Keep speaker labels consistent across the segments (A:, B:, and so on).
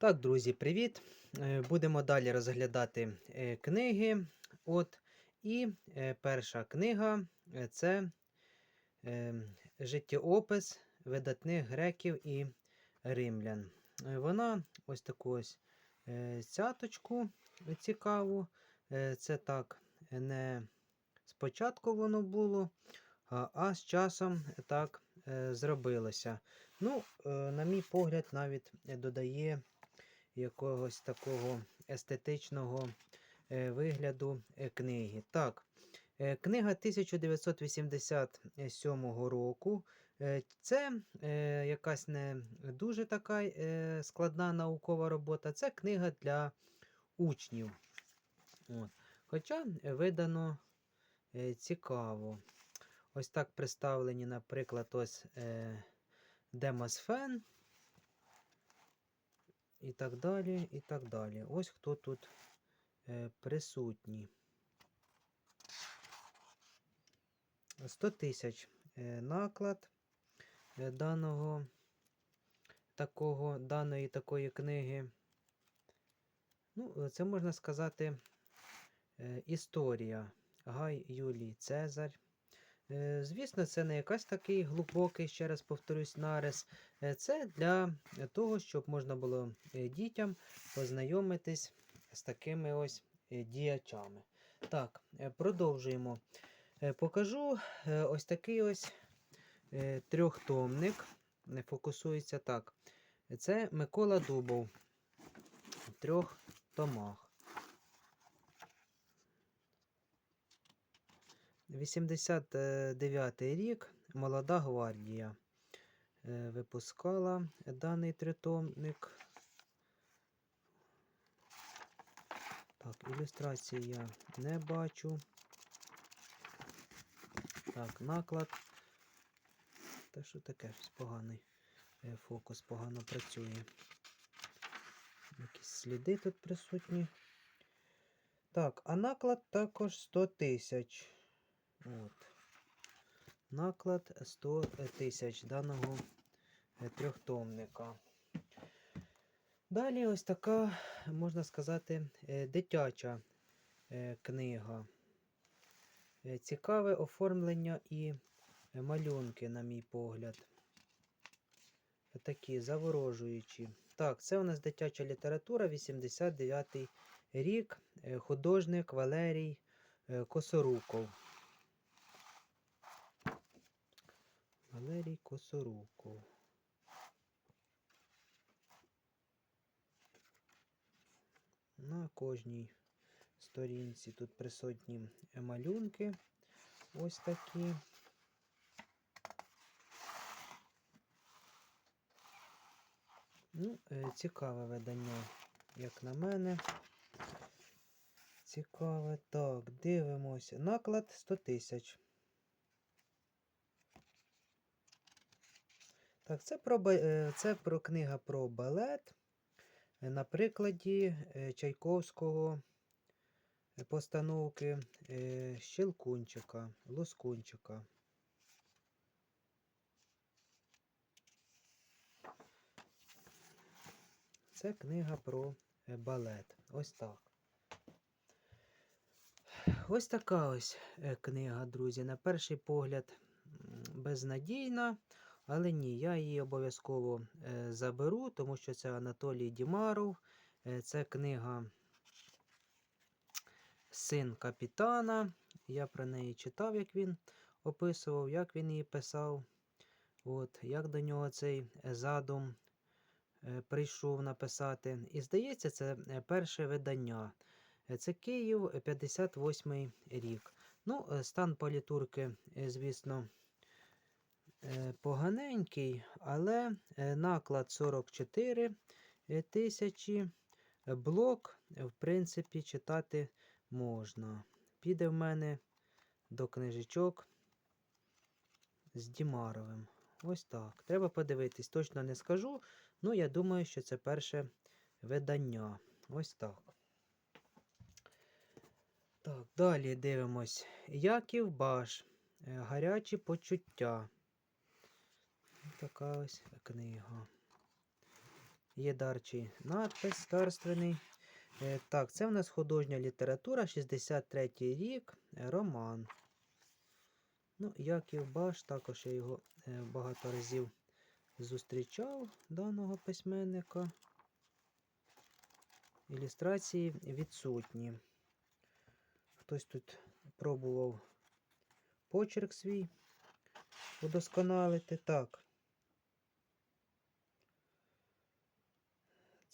A: Так, друзі, привіт! Е, Будемо далі розглядати е, книги. От, І е, перша книга це життєопис видатних греків і римлян. Вона ось таку ось цяточку цікаву. Це так не спочатку воно було, а, з часом так зробилося. Ну, на мій погляд, навіть додає якогось такого естетичного е, вигляду е, книги. Так, е, книга 1987 року. Це якась не дуже така складна наукова робота. Це книга для учнів. От. Хоча видано цікаво. Ось так представлені, наприклад, ось Демосфен і так далі, і так далі. Ось хто тут е, присутній. 100 тисяч е, наклад е, даного такого, даної такої книги. Ну, це можна сказати історія Гай Юлій Цезарь. Е, Звісно, це не якась такий глибокий, ще раз повторюсь, нарис. Е, Це для того, щоб можна було е, дітям познайомитись з такими ось е, діячами. Так, е, продовжуємо. Е, Покажу е, ось такий ось е, трьохтомник. Фокусується так. Це Микола Дубов в трьох томах. 89 рік Молода гвардія е, випускала даний тритомник. Так, ілюстрації я не бачу. Так, наклад. Та що таке? Щось поганий е, фокус погано працює. Якісь сліди тут присутні. Так, а наклад також 100 тисяч. От. Наклад 100 тисяч даного е, трьохтомника. Далі ось така, можна сказати, е, дитяча е, книга. Цікаве оформлення і малюнки, на мій погляд. Такі заворожуючі. Так, це у нас дитяча література, 89-й рік, художник Валерій Косоруков. Валерій Косоруков. На кожній сторінці тут присутні малюнки. Ось такі. Ну, е, цікаве видання, як на мене. Цікаве. Так, дивимося. Наклад 100 тисяч. Так, це про, е, це про книга про балет е, на прикладі е, Чайковського постановки Щелкунчика, Лоскунчика. Це книга про балет. Ось так. Ось така ось книга, друзі. На перший погляд безнадійна. Але ні, я її обов'язково е, заберу, тому що це Анатолій Дімаров. Е, це книга Син капітана. Я про неї читав, як він описував, як він її писав. От, як до нього цей е, задум прийшов написати. І здається, це перше видання. Це Київ, е, 58 рік. Ну, стан політурки, звісно, поганенький, але е, наклад 44 е, тисячі. е, Блок, е, в принципі, читати можна. Піде в мене до книжечок з Дімаровим. Ось так. Треба подивитись, точно не скажу. Ну, я думаю, що це перше видання. Ось так. Так, далі дивимось. Яків Баш. е, Гарячі почуття. Така ось книга. Є дарчий надпис дарственний. Е, Так, це в нас художня література, 63 рік, е, роман. Ну, Яків Баш, також я його е, багато разів зустрічав даного письменника. Ілюстрації відсутні. Хтось тут пробував почерк свій удосконалити. Так.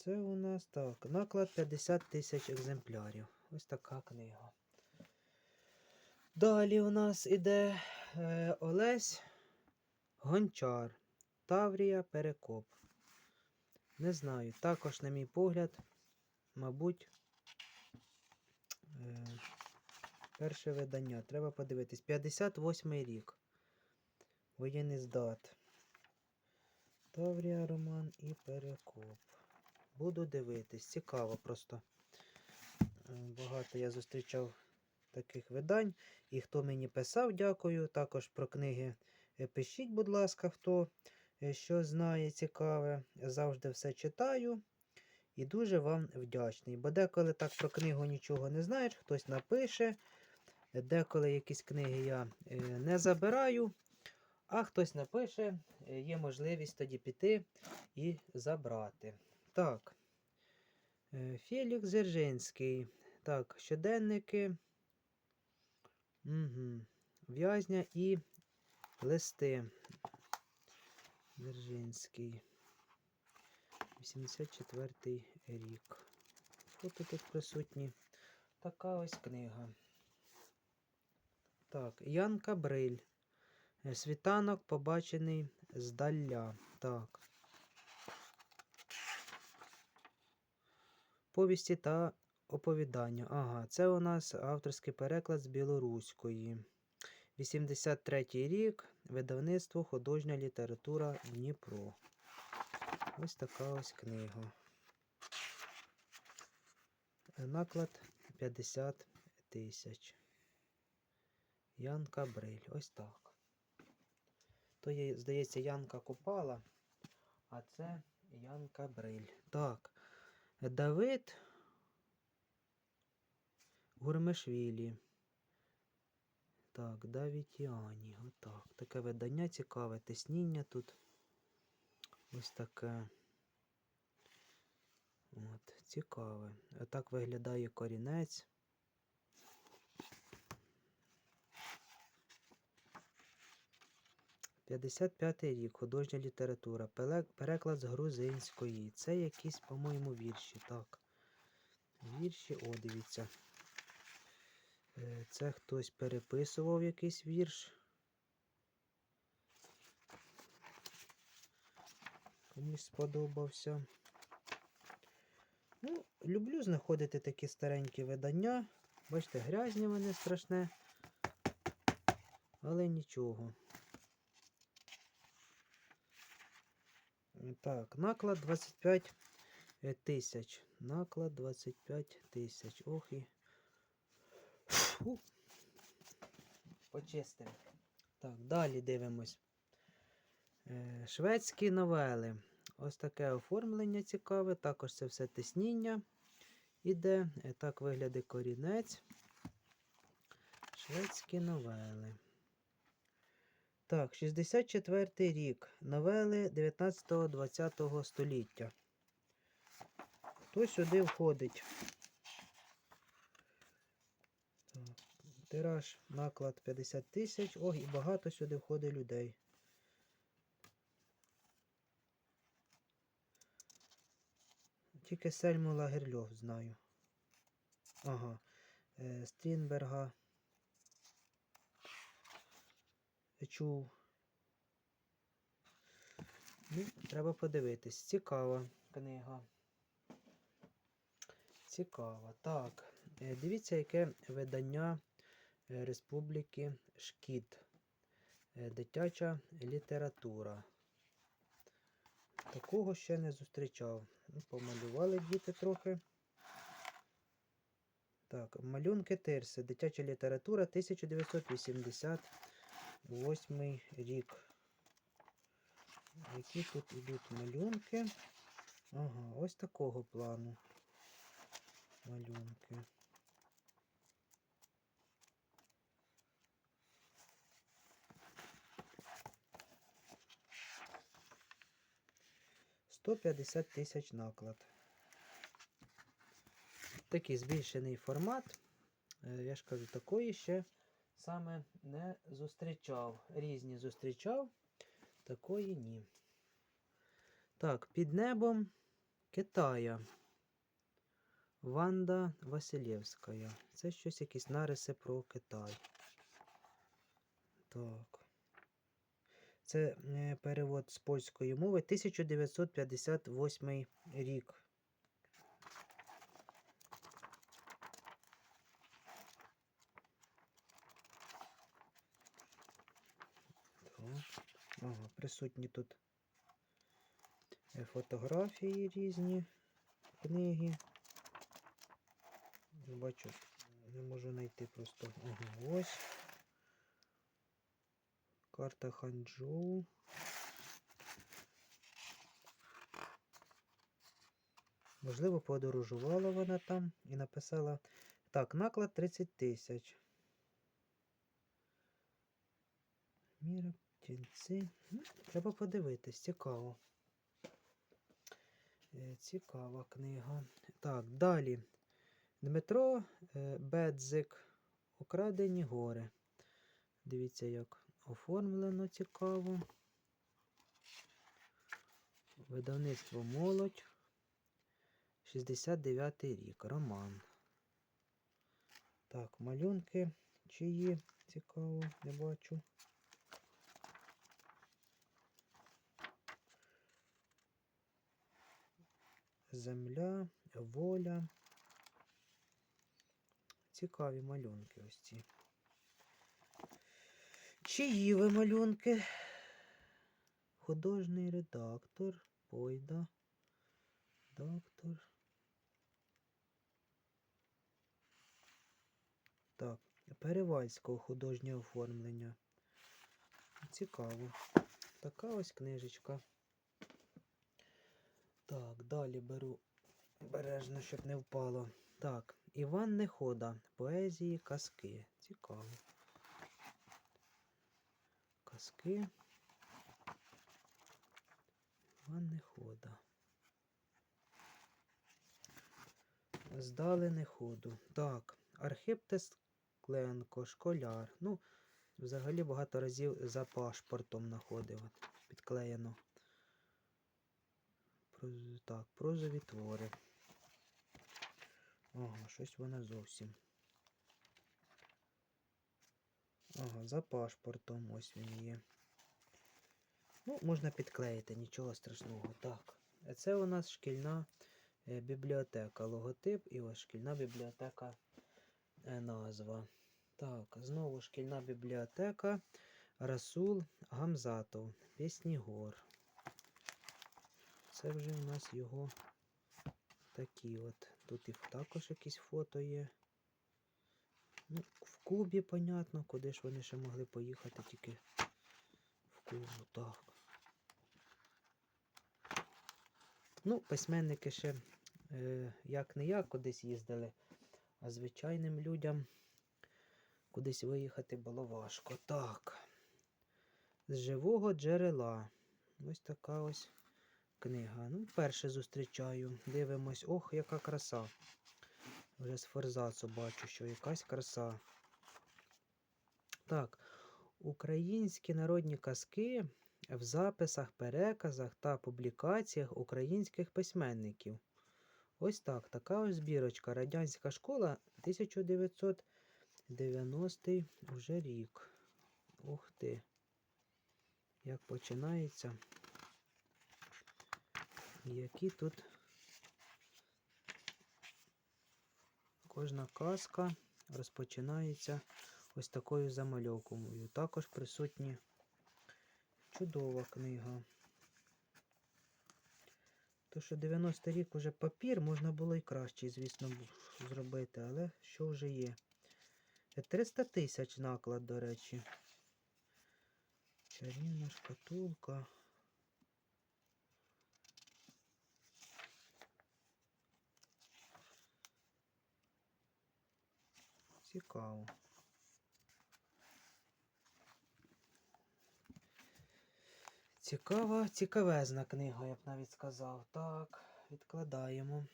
A: Це у нас так. Наклад 50 тисяч екземплярів. Ось така книга. Далі у нас іде е, Олесь Гончар. Таврія Перекоп. Не знаю. Також, на мій погляд, мабуть, е, перше видання. Треба подивитись. 58 рік. Воєнний здат. Таврія Роман і Перекоп. Буду дивитись. Цікаво просто. Багато я зустрічав таких видань. І хто мені писав, дякую. Також про книги е, пишіть, будь ласка, хто е, що знає цікаве. Завжди все читаю. І дуже вам вдячний. Бо деколи так про книгу нічого не знаєш, хтось напише. Деколи якісь книги я е, не забираю, а хтось напише, є можливість тоді піти і забрати. Так. Е, Фелікс Дзержинський. Так, щоденники. Угу. В'язня і листи. Дзержинський. 84 рік. Фото тут присутні. Така ось книга. Так, Ян Кабриль. Е, Світанок побачений здаля. Так. Повісті та оповідання. Ага, це у нас авторський переклад з білоруської. 83 рік. Видавництво Художня література Дніпро. Ось така ось книга. Наклад 50 тисяч. Янка Бриль. Ось так. То є, здається, Янка Купала, а це Янка Бриль. Так. Давид Гурмешвілі. Так, Давітіані. Отак. Таке видання цікаве. Тисніння тут. Ось таке. От, цікаве. Отак виглядає корінець. П'ятдесят п'ятий рік. Художня література. Переклад з грузинської. Це якісь, по-моєму, вірші. Так. Вірші, о, дивіться. Е, Це хтось переписував якийсь вірш. Комусь сподобався. Ну, люблю знаходити такі старенькі видання. Бачите, грязні вони страшне. Але нічого. Так, наклад 25 е, тисяч. Наклад 25 тисяч. Ох і. Фу. Почистимо. Так, далі дивимось. Е, Шведські новели. Ось таке оформлення цікаве. Також це все тисніння іде. Е, Так виглядає корінець. Шведські новели. Так, 64 рік. Новели 19-20 століття. Хто сюди входить? Тираж, наклад 50 тисяч. Ох, і багато сюди входить людей. Тільки Сельму Лагерльов знаю. Ага. Е, Стрінберга. Чув. Ну, треба подивитись. Цікава книга. Цікава. Так. е, Дивіться, яке видання е, Республіки Шкіт. Е, Дитяча література. Такого ще не зустрічав. Ну, Помалювали діти трохи. Так, малюнки Тирси. Дитяча література 1988 рік. Які тут ідуть малюнки? Ага, ось такого плану малюнки. Сто п'ятдесят тисяч наклад. Такий збільшений формат. Е, Я ж кажу, такої ще саме не зустрічав. Різні зустрічав, такої ні. Так, під небом Китая. Ванда Василєвська. Це щось якісь нариси про Китай. Так. Це е, перевод з польської мови 1958 рік. Так. Ага, присутні тут е, фотографії різні, книги. Бачу, не можу знайти просто. Ага, ось. Карта Ханчжоу. Можливо, подорожувала вона там і написала. Так, наклад 30 тисяч. Міра, тільці. Ну, Треба подивитись, цікаво. Е, Цікава книга. Так, далі. Дмитро е, Бедзик. Украдені гори. Дивіться, як оформлено цікаво. Видавництво молодь. 69 рік. Роман. Так, малюнки чиї цікаво, не бачу. Земля, воля. Цікаві малюнки ось ці. Чиї ви малюнки? Художній редактор, Пойда. Доктор. Так, Перевальського художнє оформлення. Цікаво. Така ось книжечка. Так, далі беру бережно, щоб не впало. Так, Іван Нехода. Поезії, казки. Цікаво. Казки. Іван Нехода. Здали неходу. Так, Архип Тескленко, школяр. Ну, взагалі багато разів за пашпортом знаходив. Підклеєно. Так, прозові твори. Ага, щось вона зовсім. Ага, за пашпортом ось він є. Ну, можна підклеїти, нічого страшного. Так. Це у нас шкільна е, бібліотека. Логотип і ось шкільна бібліотека е, назва. Так, знову шкільна бібліотека. Расул Гамзатов. Пісні гор. Це вже у нас його такі от. Тут і також якісь фото є. Ну, в Кубі, понятно, куди ж вони ще могли поїхати тільки в Кубу, так. Ну, письменники ще е, як не як кудись їздили, а звичайним людям кудись виїхати було важко. Так. З живого джерела. Ось така ось книга. Ну, вперше зустрічаю. Дивимось. Ох, яка краса. Вже з форзацу бачу, що якась краса. Так, українські народні казки в записах, переказах та публікаціях українських письменників. Ось так. Така ось збірочка. Радянська школа 1990 вже рік. Ух ти. Як починається. Які тут кожна казка розпочинається ось такою замальовкою. Також присутні чудова книга. То, що 90 рік уже папір, можна було і краще, звісно, зробити, але що вже є? Е, 300 тисяч наклад, до речі. Чарівна шкатулка. Цікаво. Цікава, цікавезна книга, я б навіть сказав. Так, відкладаємо.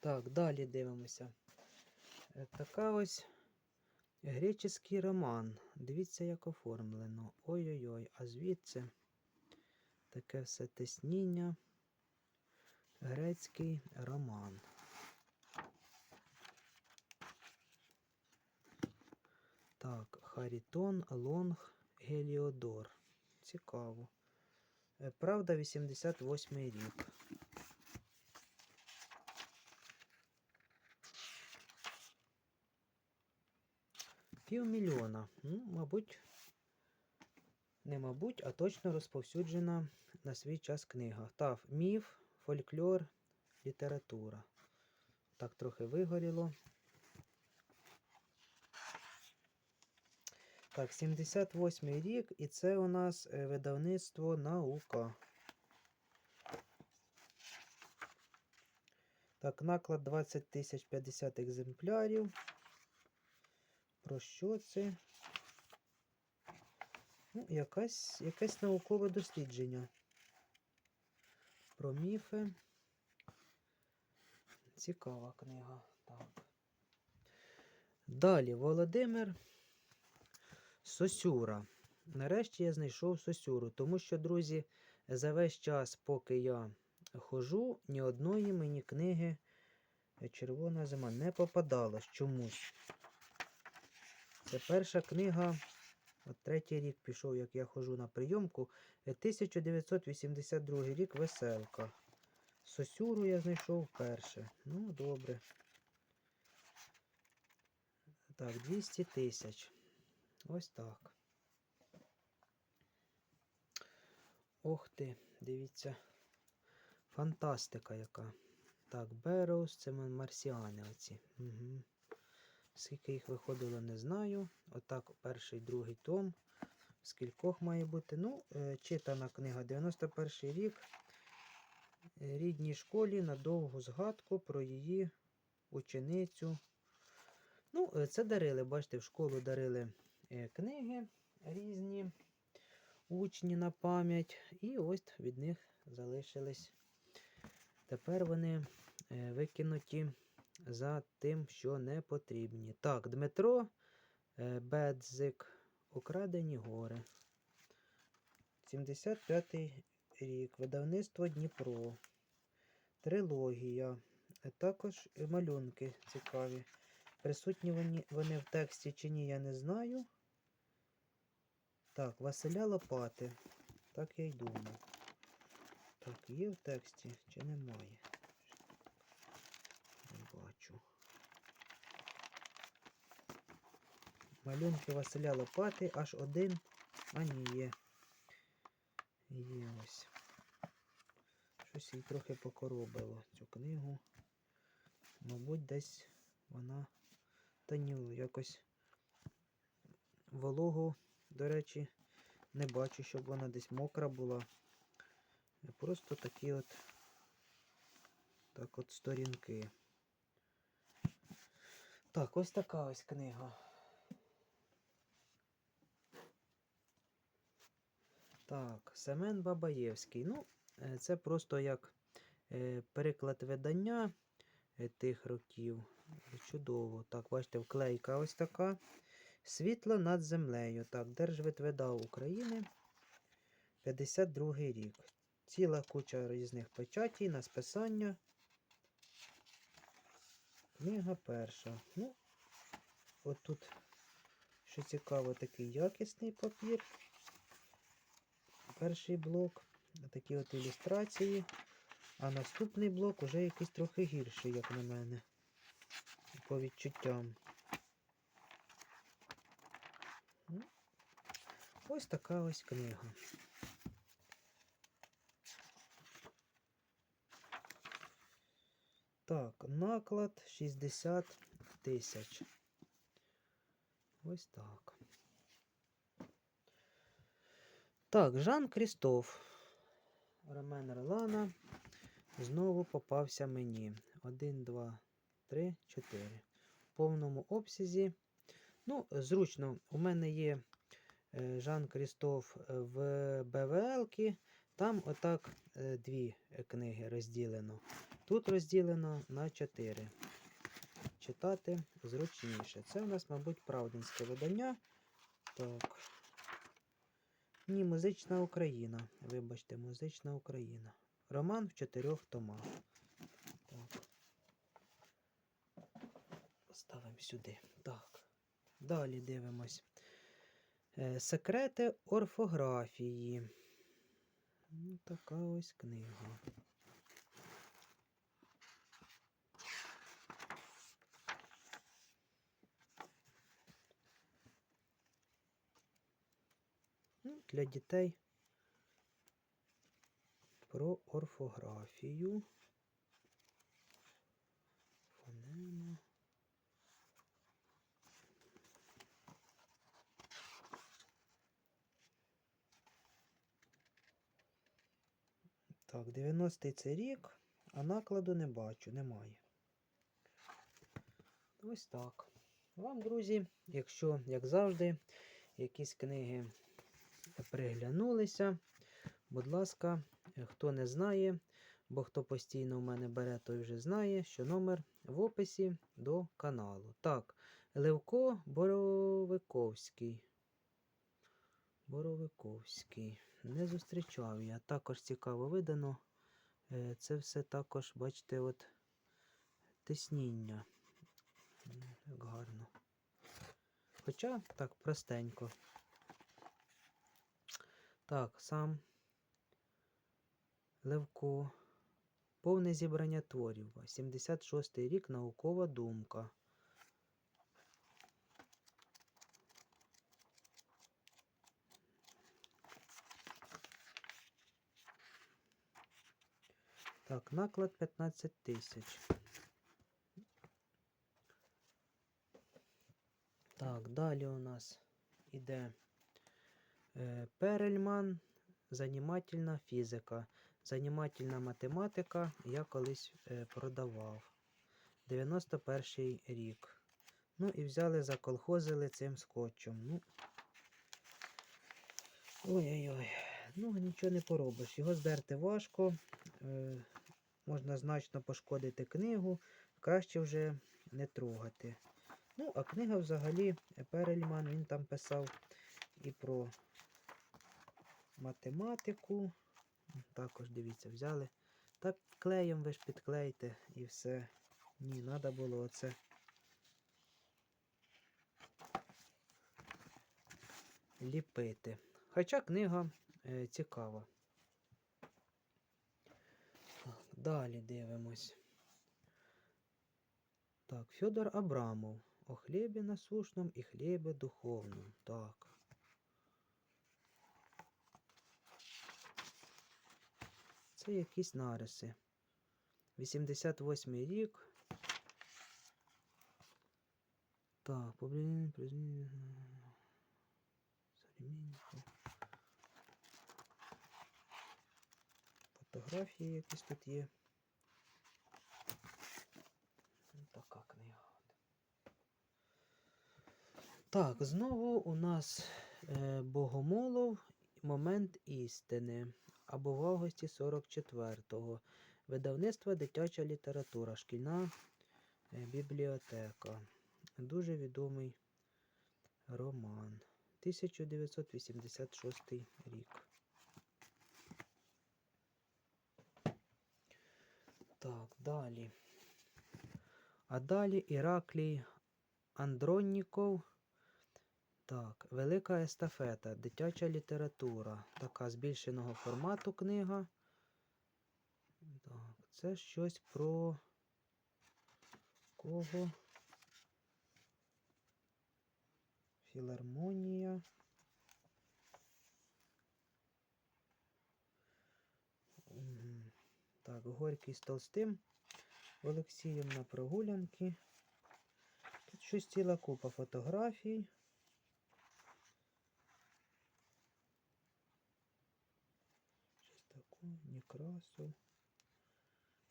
A: Так, далі дивимося. Е, Така ось греческий роман. Дивіться, як оформлено. Ой-ой-ой, а звідси таке все тисніння. Грецький роман. Так, Харітон, Лонг, Геліодор. Цікаво. Е, Правда, 88 рік. Півмільйона. Ну, мабуть, не мабуть, а точно розповсюджена на свій час книга. Так, міф, фольклор, література. Так трохи вигоріло. Так, 78 рік, і це у нас е, видавництво наука. Так, наклад 20 тисяч 50 екземплярів. Про що це? Ну, якась, якесь наукове дослідження. Про міфи. Цікава книга. Так. Далі Володимир Сосюра. Нарешті я знайшов Сосюру, тому що, друзі, за весь час, поки я хожу, ні одної мені книги Червона зима не попадалась чомусь. Це перша книга. От третій рік пішов, як я ходжу на прийомку. Е, 1982 рік веселка. Сосюру я знайшов вперше. Ну, добре. Так, 200 тисяч. Ось так. Ох ти, дивіться. Фантастика яка. Так, Бероус, це марсіани оці. Угу. Скільки їх виходило, не знаю. Отак, перший, другий том. Скількох має бути. Ну, е, читана книга 91 рік. Е, Рідній школі на довгу згадку про її ученицю. Ну, е, це дарили, бачите, в школу дарили книги різні, учні на пам'ять. І ось від них залишились. Тепер вони е, викинуті за тим, що не потрібні. Так, Дмитро е, Бедзик. Украдені гори. 75-й рік. Видавництво Дніпро. Трилогія. Е, Також малюнки цікаві. Присутні вони в тексті чи ні, я не знаю. Так, Василя Лопати. Так я й думав. Так, є в тексті чи немає? Не бачу. Малюнки Василя Лопати аж один. А ні, є. Є ось. Щось їй трохи покоробило цю книгу. Мабуть, десь вона та ні, якось вологу, до речі, не бачу, щоб вона десь мокра була. Просто такі от так от сторінки. Так, ось така ось книга. Так, Семен Бабаєвський. Ну, е, це просто як е, переклад видання е, тих років. Чудово. Так, бачите, вклейка ось така. Світло над землею. Так, Держвидвидав України. 52 рік. Ціла куча різних печатій на списання. Книга перша. Ну, от тут, що цікаво, такий якісний папір. Перший блок. Такі от ілюстрації. А наступний блок уже якийсь трохи гірший, як на мене. По відчуттям. Ось така ось книга. Так, наклад 60 тисяч. Ось так. Так, Жан Крістоф. Ромен Ролана. Знову попався мені. 1, 2, 3, 4. В повному обсязі Ну, зручно, у мене є Жан Крістоф е, в БВЛ, там отак е, дві е, книги розділено. Тут розділено на чотири. Читати зручніше. Це у нас, мабуть, правдинське видання. Так. Ні, музична Україна. Вибачте, музична Україна. Роман в чотирьох томах. Так. Ставимо сюди. Так. Далі дивимось. Е, Секрети орфографії. Така ось книга. Ну, для дітей про орфографію. Фонема. Так, 90-й це рік, а накладу не бачу, немає. Ось так. Вам, друзі, якщо, як завжди, якісь книги приглянулися, будь ласка, хто не знає, бо хто постійно в мене бере, той вже знає, що номер в описі до каналу. Так, Левко Боровиковський. Боровиковський. Не зустрічав я. Також цікаво видано. Е, Це все також, бачите, от тисніння. Як гарно. Хоча так простенько. Так, сам Левко. Повне зібрання творів. 76-й рік наукова думка. Так, наклад 15 тисяч. Так, далі у нас іде е, Перельман, занімательна фізика. Занімательна математика я колись е, продавав. 91 рік. Ну і взяли, заколхозили цим скотчем. Ну, Ой-ой-ой. Ну, нічого не поробиш. Його здерти важко. Е, можна значно пошкодити книгу. Краще вже не трогати. Ну, а книга взагалі Перельман, він там писав і про математику. Також дивіться, взяли. Так клеєм ви ж підклеїте і все. Ні, треба було оце. Ліпити. Хоча книга е, цікава. Так, далі дивимось. Так, Федор Абрамов. О хлібі насушном і хлібі духовном. Так. Це якісь нариси. 88 рік. Так, поблін, современники. Фотографії якісь тут є. Ну, Така книга. Так, знову у нас е, Богомолов Момент істини або в августі 44-го. Видавництво Дитяча література, шкільна е, бібліотека. Дуже відомий роман. 1986 рік. Так, далі. А далі Іраклій Андронніков. Так, Велика естафета, дитяча література. Така збільшеного формату книга. Так, це щось про кого? Філармонія. Так, Горький з Толстим. Олексієм на прогулянки. Тут щось ціла купа фотографій. Щось таке, Некрасов,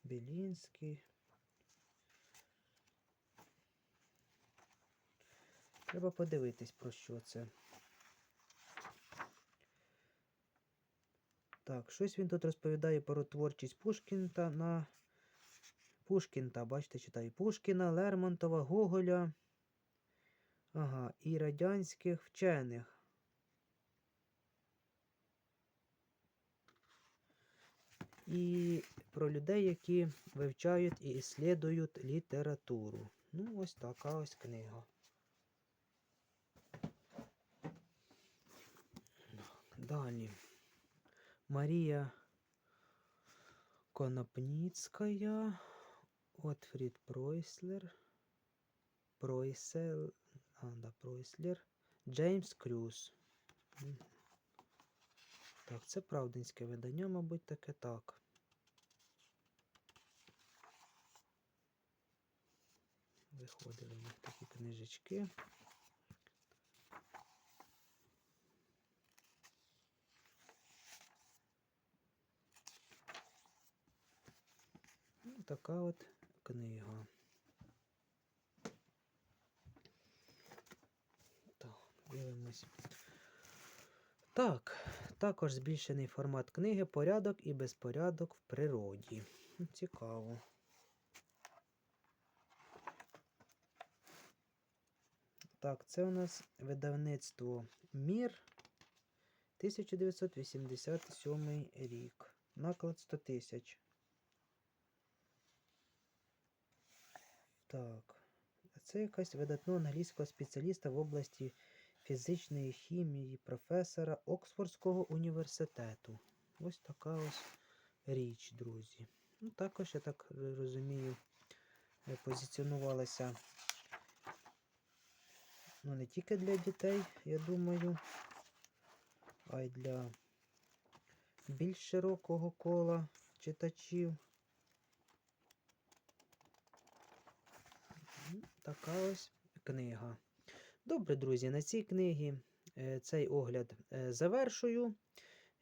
A: Белінський. Треба подивитись, про що це. Так, щось він тут розповідає про творчість Пушкінта на Пушкінта, бачите, читаю. Пушкіна, Лермонтова, Гоголя. Ага, і радянських вчених. І про людей, які вивчають і іслідують літературу. Ну, ось така ось книга. Далі. Марія Конопніцька, Отфрід Пройслер, Пройсел, а, да, Пройслер, Джеймс Крюс. Так, це правдинське видання, мабуть, таке так. Виходили в них такі книжечки. Така от книга. Так, дивимось. Так, також збільшений формат книги Порядок і безпорядок в природі. Цікаво. Так, це у нас видавництво Мір 1987 рік. Наклад 100 тисяч. Так. Це якась видатного англійського спеціаліста в області фізичної хімії, професора Оксфордського університету. Ось така ось річ, друзі. Ну, також, я так розумію, е, позиціонувалася ну, не тільки для дітей, я думаю, а й для більш широкого кола читачів. Ну, Така ось книга. Добре, друзі, на цій книгі е, цей огляд е, завершую.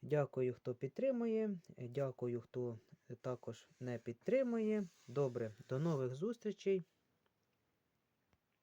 A: Дякую, хто підтримує. Дякую, хто також не підтримує. Добре, до нових зустрічей.